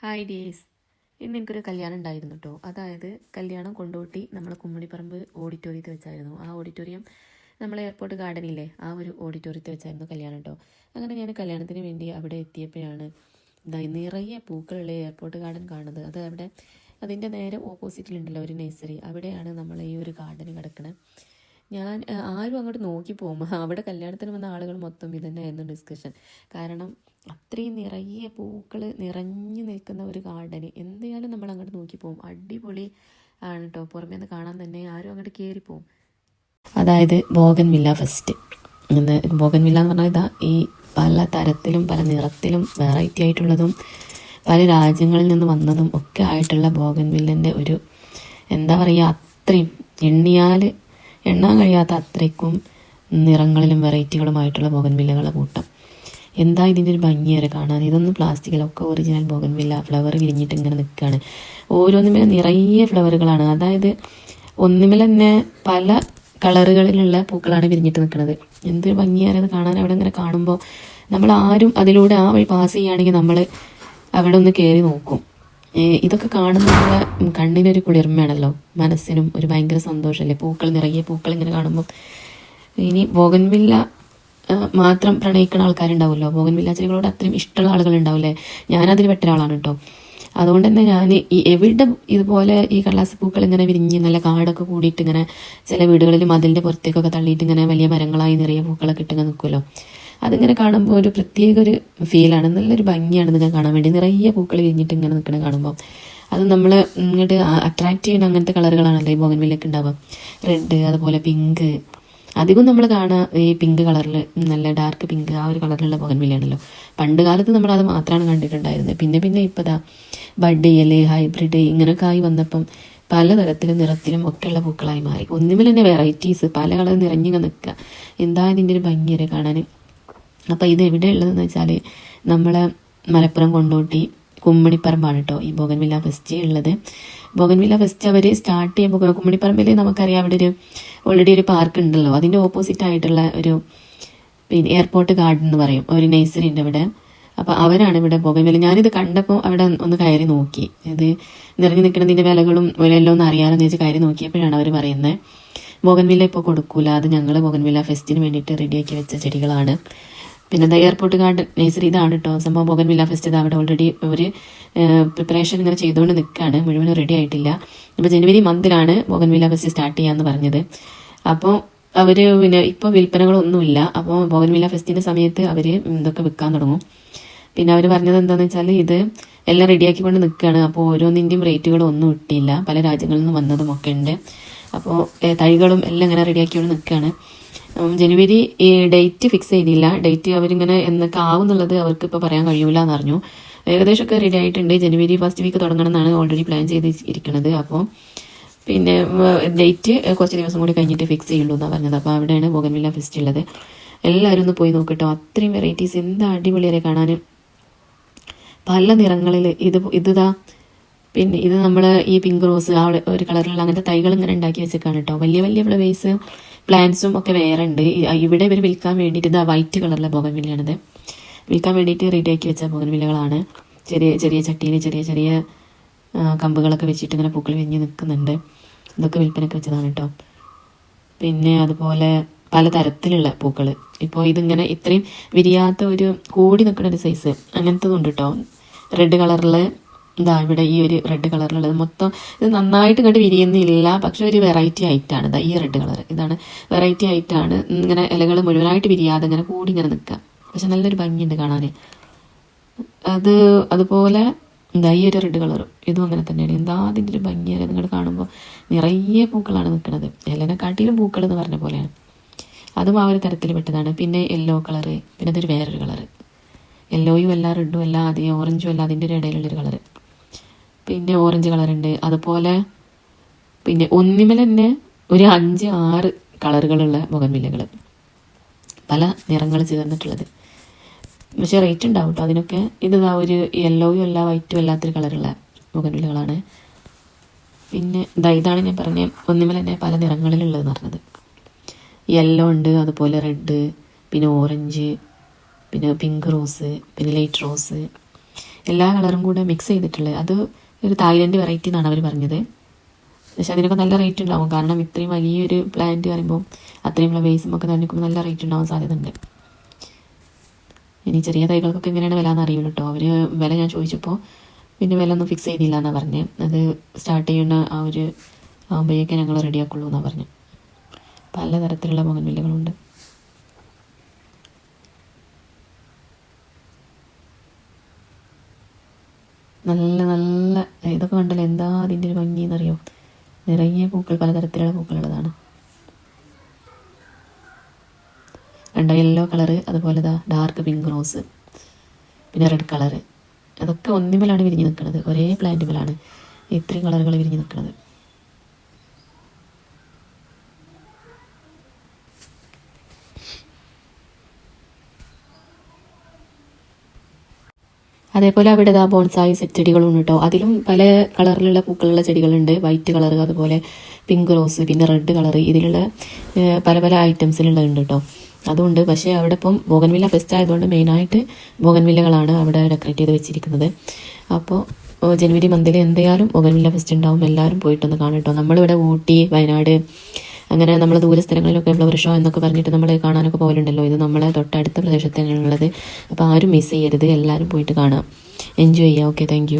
Hi ഡീസ്. ഇന്ന് എനിക്കൊരു കല്യാണം ഉണ്ടായിരുന്നു കേട്ടോ അതായത് കല്യാണം കൊണ്ടോട്ടി നമ്മളെ കുമ്മിണിപ്പറമ്പ് ഓഡിറ്റോറിയത്തിൽ വെച്ചായിരുന്നു. ആ ഓഡിറ്റോറിയം നമ്മൾ എയർപോർട്ട് ഗാർഡനില്ലേ? ആ ഒരു ഓഡിറ്റോറിയത്തിൽ വെച്ചായിരുന്നു കല്യാണം കേട്ടോ അങ്ങനെ ഞാൻ കല്യാണത്തിന് വേണ്ടി അവിടെ എത്തിയപ്പോഴാണ് നിറയെ പൂക്കളുള്ള എയർപോർട്ട് ഗാർഡൻ കാണുന്നത്. അത് അവിടെ അതിന്റെ നേരെ ഓപ്പോസിറ്റിലുണ്ടല്ലോ ഒരു നഴ്സറി. അവിടെയാണ് നമ്മൾ ഈ ഒരു ഗാർഡൻ കിടക്കുന്നത് ഞാൻ ആരും അങ്ങോട്ട് നോക്കി പോകും. അവിടെ കല്യാണത്തിന് വന്ന ആളുകൾ മൊത്തം ഇത് തന്നെയായിരുന്നു ഡിസ്കഷൻ കാരണം അത്രയും നിറയെ പൂക്കൾ നിറഞ്ഞു നിൽക്കുന്ന ഒരു ഗാർഡന് എന്തായാലും നമ്മൾ അങ്ങോട്ട് നോക്കി പോകും. അടിപൊളി ആണ് കേട്ടോ പുറമേ നിന്ന് കാണാൻ തന്നെ ആരും അങ്ങോട്ട് കയറി പോകും. അതായത് bougainvillea first bougainvillea എന്ന് പറഞ്ഞാൽ ഇതാ ഈ പല തരത്തിലും പല നിറത്തിലും വെറൈറ്റി ആയിട്ടുള്ളതും പല രാജ്യങ്ങളിൽ നിന്ന് വന്നതും ഒക്കെ ആയിട്ടുള്ള ബോഗൻ വില്ലന്റെ ഒരു എന്താ പറയുക അത്രയും എണ്ണിയാൽ എണ്ണാൻ കഴിയാത്ത അത്രയ്ക്കും നിറങ്ങളിലും വെറൈറ്റികളുമായിട്ടുള്ള ബോഗൻവില്ലകളെ കൂട്ടം. എന്താ ഇതിന്റെ ഒരു ഭംഗിയേറെ കാണാൻ? ഇതൊന്നും പ്ലാസ്റ്റിക്കിലൊക്കെ ഒറിജിനൽ ബോഗൻവില്ല ഫ്ലവർ വിരിഞ്ഞിട്ട് ഇങ്ങനെ നിൽക്കുകയാണ് ഓരോന്നിനും നിറയെ ഫ്ലവറുകളാണ്. അതായത് ഒന്നുമിൽ തന്നെ പല കളറുകളിലുള്ള പൂക്കളാണ് വിരിഞ്ഞിട്ട് നിൽക്കുന്നത്. എന്തൊരു ഭംഗിയാണ് അത് കാണാൻ അവിടെ ഇങ്ങനെ കാണുമ്പോൾ നമ്മൾ ആരും അതിലൂടെ ആ വഴി പാസ് ചെയ്യുകയാണെങ്കിൽ നമ്മൾ അവിടെ ഒന്ന് കയറി നോക്കും. ഇതൊക്കെ കാണുമ്പോൾ കണ്ണിനൊരു കുളിർമയാണല്ലോ. മനസ്സിനും ഒരു ഭയങ്കര സന്തോഷമല്ലേ പൂക്കൾ നിറയെ പൂക്കൾ ഇങ്ങനെ കാണുമ്പോൾ ഇനി ബോഗൻവില്ല മാത്രം പ്രണയിക്കുന്ന ആൾക്കാരുണ്ടാവുമല്ലോ. ബോഗൻവില്ല ചെടികളോട് അത്രയും ഇഷ്ടമുള്ള ആളുകളുണ്ടാവില്ലേ ഞാനതിൽ പെട്ട ഒരാളാണ് കേട്ടോ. അതുകൊണ്ട് തന്നെ ഞാൻ ഈ എവിടെ ഇതുപോലെ ഈ കടലാസ് പൂക്കൾ ഇങ്ങനെ വിരിഞ്ഞ് നല്ല കാടൊക്കെ കൂടിയിട്ട് ഇങ്ങനെ ചില വീടുകളിൽ മതിലിന്റെ പുറത്തേക്കൊക്കെ തള്ളിയിട്ട് ഇങ്ങനെ വലിയ മരങ്ങളായി നിറയെ പൂക്കളൊക്കെ ഇട്ടിങ്ങനെ നിൽക്കുമല്ലോ അതിങ്ങനെ കാണുമ്പോൾ ഒരു പ്രത്യേക ഒരു ഫീലാണ് നല്ലൊരു ഭംഗിയാണ് നിങ്ങൾ കാണാൻ വേണ്ടി. നിറയെ പൂക്കൾ കഴിഞ്ഞിട്ട് ഇങ്ങനെ നിൽക്കണ കാണുമ്പോൾ അത് നമ്മൾ ഇങ്ങോട്ട് അട്രാക്ട് ചെയ്യുന്ന അങ്ങനത്തെ കളറുകളാണല്ലോ ഈ ബോഗൻവില്ലൊക്കെ ഉണ്ടാവുക റെഡ് അതുപോലെ പിങ്ക് അധികം നമ്മൾ കാണുക ഈ പിങ്ക് കളറിൽ നല്ല ഡാർക്ക് പിങ്ക് ആ ഒരു കളറിലുള്ള ബോഗൻവില്ലയാണല്ലോ. പണ്ട് കാലത്ത് നമ്മൾ അത് മാത്രമാണ് കണ്ടിട്ടുണ്ടായിരുന്നത് പിന്നെ പിന്നെ ഇപ്പോൾ ദാ ബഡ് ഇല ഹൈബ്രിഡ് ഇങ്ങനെയൊക്കെ ആയി വന്നപ്പം പലതരത്തിലും നിറത്തിലും ഒക്കെയുള്ള പൂക്കളായി മാറി. ഒന്നുമില്ല തന്നെ വെറൈറ്റീസ് പല കളർ നിറഞ്ഞു നിൽക്കുക എന്താ ഇതിന്റെ ഒരു ഭംഗിയരെ കാണാൻ അപ്പോൾ ഇത് എവിടെ ഉള്ളതെന്ന് വെച്ചാൽ നമ്മളെ മലപ്പുറം കൊണ്ടോട്ടി കുമ്മണിപ്പറമ്പാണ് കേട്ടോ ഈ ബോഗൻവില്ല ഫെസ്റ്റ് ഉള്ളത്. ബോഗൻവില്ല ഫെസ്റ്റ് അവർ സ്റ്റാർട്ട് ചെയ്യുമ്പോൾ കുമ്മണിപ്പറമ്പിൽ നമുക്കറിയാം അവിടെ ഒരു ഓൾറെഡി ഒരു പാർക്ക് ഉണ്ടല്ലോ. അതിന്റെ ഓപ്പോസിറ്റ് ആയിട്ടുള്ള ഒരു പിന്നെ എയർപോർട്ട് ഗാർഡൻ എന്ന് പറയും. ഒരു നഴ്സറി ഉണ്ട് ഇവിടെ അപ്പോൾ അവരാണ് ഇവിടെ ബോഗൻവില്ല ഞാനിത് കണ്ടപ്പോൾ അവിടെ ഒന്ന് കയറി നോക്കി. ഇത് നിറഞ്ഞു നിൽക്കുന്നതിന്റെ വിലകളും വിലയെല്ലാം ഒന്ന് അറിയാമെന്ന് വെച്ച് കയറി നോക്കിയപ്പോഴാണ് അവർ പറയുന്നത്. ബോഗൻവില്ല ഇപ്പോൾ കൊടുക്കൂല. അത് ഞങ്ങൾ ബോഗൻവില്ല ഫെസ്റ്റിന് വേണ്ടിയിട്ട് റെഡിയാക്കി വെച്ച ചെടികളാണ്. പിന്നെ എന്താ എയർപോർട്ട് ഗാർഡൻ നേഴ്സറി ഇതാണ് കേട്ടോ സംഭവം ബോഗൻ വില്ല ഫെസ്റ്റ് അവിടെ ഓൾറെഡി അവർ പ്രിപ്പറേഷൻ ഇങ്ങനെ ചെയ്തുകൊണ്ട് നിൽക്കുകയാണ് മുഴുവനും റെഡി ആയിട്ടില്ല. ഇപ്പോൾ ജനുവരി മന്തിലാണ് ബോഗൻ വില്ല ഫെസ്റ്റ് സ്റ്റാർട്ട് ചെയ്യാമെന്ന് പറഞ്ഞത്. അപ്പോൾ അവർ പിന്നെ ഇപ്പോൾ വിൽപ്പനകളൊന്നുമില്ല. അപ്പോൾ ബോഗൻ വില്ല ഫെസ്റ്റിന്റെ സമയത്ത് അവർ ഇതൊക്കെ വിൽക്കാൻ തുടങ്ങും. പിന്നെ അവർ പറഞ്ഞത് എന്താണെന്ന് വെച്ചാൽ ഇത് എല്ലാം റെഡിയാക്കിക്കൊണ്ട് നിൽക്കുകയാണ് അപ്പോൾ ഓരോന്നിന്റെയും റേറ്റുകളും ഒന്നും ഇട്ടില്ല. പല രാജ്യങ്ങളിൽ നിന്ന് വന്നതും ഒക്കെ ഉണ്ട്. അപ്പോൾ തൈകളും എല്ലാം ഇങ്ങനെ റെഡിയാക്കിക്കൊണ്ട് നിൽക്കുകയാണ് ജനുവരി ഈ ഡേറ്റ് ഫിക്സ് ചെയ്തില്ല. ഡേറ്റ് അവരിങ്ങനെ എന്നൊക്കെ ആവുന്നുള്ളത് അവർക്ക് ഇപ്പോൾ പറയാൻ കഴിയൂല എന്ന് പറഞ്ഞു ഏകദേശമൊക്കെ റെഡി ആയിട്ടുണ്ട്. ജനുവരി ഫസ്റ്റ് വീക്ക് തുടങ്ങണം എന്നാണ് ഓൾറെഡി പ്ലാൻ ചെയ്ത് ഇരിക്കുന്നത് അപ്പോൾ പിന്നെ ഡേറ്റ് കുറച്ച് ദിവസം കൂടി കഴിഞ്ഞിട്ട് ഫിക്സ് ചെയ്യുള്ളൂ എന്നാണ് പറഞ്ഞത്. അപ്പോൾ അവിടെയാണ് ബോഗൻവില്ല ഫെസ്റ്റ് ഉള്ളത്. എല്ലാവരും ഒന്ന് പോയി നോക്കട്ടോ. അത്രയും വെറൈറ്റീസ് എന്താ അടിപൊളിയായി കാണാനും. പല നിറങ്ങളിൽ ഇത് ഇതാ പിന്നെ ഇത് നമ്മൾ ഈ പിങ്ക് റോസ് ആ ഒരു കളറുള്ള അങ്ങനത്തെ തൈകൾ ഇങ്ങനെ ഉണ്ടാക്കി വെച്ചേക്കാണ് കേട്ടോ വലിയ വലിയ ഫ്ലവേഴ്സ് പ്ലാന്റ്സും ഒക്കെ വേറെ ഉണ്ട്. ഇവിടെ ഇവർ വിൽക്കാൻ വേണ്ടിയിട്ട് ഇതാ വൈറ്റ് കളറിലെ ബോഗൻവില്ലയാണിത്. വിൽക്കാൻ വേണ്ടിയിട്ട് റെഡി ആക്കി വെച്ച ബോഗൻവില്ലകളാണ്. ചെറിയ ചെറിയ ചട്ടിയിൽ ചെറിയ ചെറിയ കമ്പുകളൊക്കെ വെച്ചിട്ട് ഇങ്ങനെ പൂക്കൾ വിരിഞ്ഞ് നിൽക്കുന്നുണ്ട്. ഇതൊക്കെ വിൽപ്പനയ്ക്ക് വെച്ചതാണ് കേട്ടോ പിന്നെ അതുപോലെ പല തരത്തിലുള്ള പൂക്കൾ ഇപ്പോൾ ഇതിങ്ങനെ ഇത്രയും വിരിയാത്ത ഒരു കൂടി നിൽക്കുന്ന ഒരു സൈസ് അങ്ങനത്തതുണ്ട് കേട്ടോ റെഡ് കളറിൽ ഇതാ ഇവിടെ ഈ ഒരു റെഡ് കളറിലുള്ളത് മൊത്തം ഇത് നന്നായിട്ട് കണ്ട് വിരിയുന്നില്ല. പക്ഷെ ഒരു വെറൈറ്റി ആയിട്ടാണ് ഇതാ ഈ റെഡ് കളർ ഇതാണ് വെറൈറ്റി ആയിട്ടാണ് ഇങ്ങനെ ഇലകൾ മുഴുവനായിട്ട് വിരിയാതെ ഇങ്ങനെ കൂടി ഇങ്ങനെ നിൽക്കുക പക്ഷെ നല്ലൊരു ഭംഗിയുണ്ട് കാണാൻ അത് അതുപോലെ എന്താ ഈ ഒരു റെഡ് കളറും ഇതും അങ്ങനെ തന്നെയാണ്. എന്താ അതിന്റെ ഒരു ഭംഗിയാണ് നിങ്ങൾ കാണുമ്പോൾ നിറയെ പൂക്കളാണ് നിൽക്കുന്നത് എല്ലനെക്കാട്ടിലും പൂക്കൾ എന്ന് പറഞ്ഞ പോലെയാണ്. അതും ആ ഒരു തരത്തിൽ പെട്ടതാണ്. പിന്നെ യെല്ലോ കളറ് പിന്നെ അതൊരു വേറൊരു കളറ് യെല്ലോയും അല്ല റെഡും അല്ല അതേ ഓറഞ്ചും അല്ല അതിന്റെ ഒരു ഇടയിലുള്ളൊരു കളറ് പിന്നെ ഓറഞ്ച് കളറുണ്ട്. അതുപോലെ പിന്നെ ഒന്നിമൽ തന്നെ ഒരു അഞ്ച് ആറ് കളറുകളുള്ള മുഖമില്ലകൾ പല നിറങ്ങൾ ചേർന്നിട്ടുള്ളത്. പക്ഷേ റേറ്റ് ഉണ്ടാവും കേട്ടോ അതിനൊക്കെ ഇത് ഒരു യെല്ലോയും അല്ല വൈറ്റും അല്ലാത്തൊരു കളറുള്ള മുഖമില്ലകളാണ് പിന്നെ ഇതാണ് ഞാൻ പറഞ്ഞ ഒന്നിമൽ തന്നെ പല നിറങ്ങളിലുള്ളതെന്ന് പറഞ്ഞത്. യെല്ലോ ഉണ്ട് അതുപോലെ റെഡ് പിന്നെ ഓറഞ്ച് പിന്നെ പിങ്ക് റോസ് പിന്നെ ലൈറ്റ് റോസ് എല്ലാ കളറും കൂടെ മിക്സ് ചെയ്തിട്ടുള്ളത് അത് ഒരു തായ്ലൻഡ് വെറൈറ്റി എന്നാണ് അവർ പറഞ്ഞത്. പക്ഷെ അതിനൊക്കെ നല്ല റേറ്റ് ഉണ്ടാവും. കാരണം ഇത്രയും വലിയൊരു പ്ലാന്റ് പറയുമ്പോൾ അത്രയും ഫ്ലവേഴ്സും ഒക്കെ നിൽക്കുമ്പോൾ നല്ല റേറ്റ് ഉണ്ടാവാൻ സാധ്യതയുണ്ട്. ഇനി ചെറിയ തൈകൾക്കൊക്കെ എങ്ങനെയാണ് വില എന്ന് അറിയില്ല കേട്ടോ അവർ വില ഞാൻ ചോദിച്ചപ്പോൾ പിന്നെ വില ഒന്നും ഫിക്സ് ചെയ്തില്ല എന്നാണ് പറഞ്ഞത് അത് സ്റ്റാർട്ട് ചെയ്യുന്ന ആ ഒരു ആകുമ്പോഴേക്കും ഞങ്ങൾ റെഡിയാക്കുള്ളൂ എന്നാണ് പറഞ്ഞത് പലതരത്തിലുള്ള ബോഗൻവില്ലകളുണ്ട് നല്ല നല്ല ഇതൊക്കെ കണ്ടല്ലോ? എന്താ അതിന്റെ ഒരു ഭംഗി എന്നറിയോ നിറയെ പൂക്കൾ പലതരത്തിലുള്ള പൂക്കളുള്ളതാണ്. കണ്ട? യെല്ലോ കളറ് അതുപോലെ ദാ ഡാർക്ക് പിങ്ക് റോസ് പിന്നെ റെഡ് കളറ് അതൊക്കെ ഒന്നിമലാണ് വിരിഞ്ഞ് നിൽക്കുന്നത്. ഒരേ പ്ലാന്റുമേലാണ് ഇത്രയും കളറുകൾ വിരിഞ്ഞ് നിൽക്കുന്നത്. അതേപോലെ അവിടെ ഇതാ ബോൺസായി ചെടികളും കേട്ടോ അതിലും പല കളറിലുള്ള പൂക്കളുള്ള ചെടികളുണ്ട്. വൈറ്റ് കളർ അതുപോലെ പിങ്ക് റോസ് പിന്നെ റെഡ് കളർ. ഇതിലുള്ള പല പല ഐറ്റംസിലുള്ളതുണ്ട് കേട്ടോ അതുകൊണ്ട് പക്ഷേ അവിടെ ഇപ്പം ബോഗൻവില്ല ഫെസ്റ്റ് ആയതുകൊണ്ട് മെയിനായിട്ട് ബോഗൻവില്ലകളാണ് അവിടെ ഡെക്കറേറ്റ് ചെയ്ത് വെച്ചിരിക്കുന്നത്. അപ്പോൾ ജനുവരി മന്തിൽ എന്തായാലും ബോഗൻവില്ല ഫെസ്റ്റ് ഉണ്ടാവും. എല്ലാവരും പോയിട്ടൊന്ന് കാണും കേട്ടോ നമ്മളിവിടെ ഊട്ടി വയനാട് അങ്ങനെ നമ്മൾ ദൂര സ്ഥലങ്ങളിലൊക്കെ ഫ്ലവർ ഷോ എന്നൊക്കെ പറഞ്ഞിട്ട് നമ്മൾ കാണാനൊക്കെ പോകലുണ്ടല്ലോ ഇത് നമ്മളെ തൊട്ടടുത്ത പ്രദേശത്ത് തന്നെയാണുള്ളത് അപ്പോൾ ആരും മിസ് ചെയ്യരുത്. എല്ലാവരും പോയിട്ട് കാണാം. എൻജോയ് ചെയ്യാം. Okay thank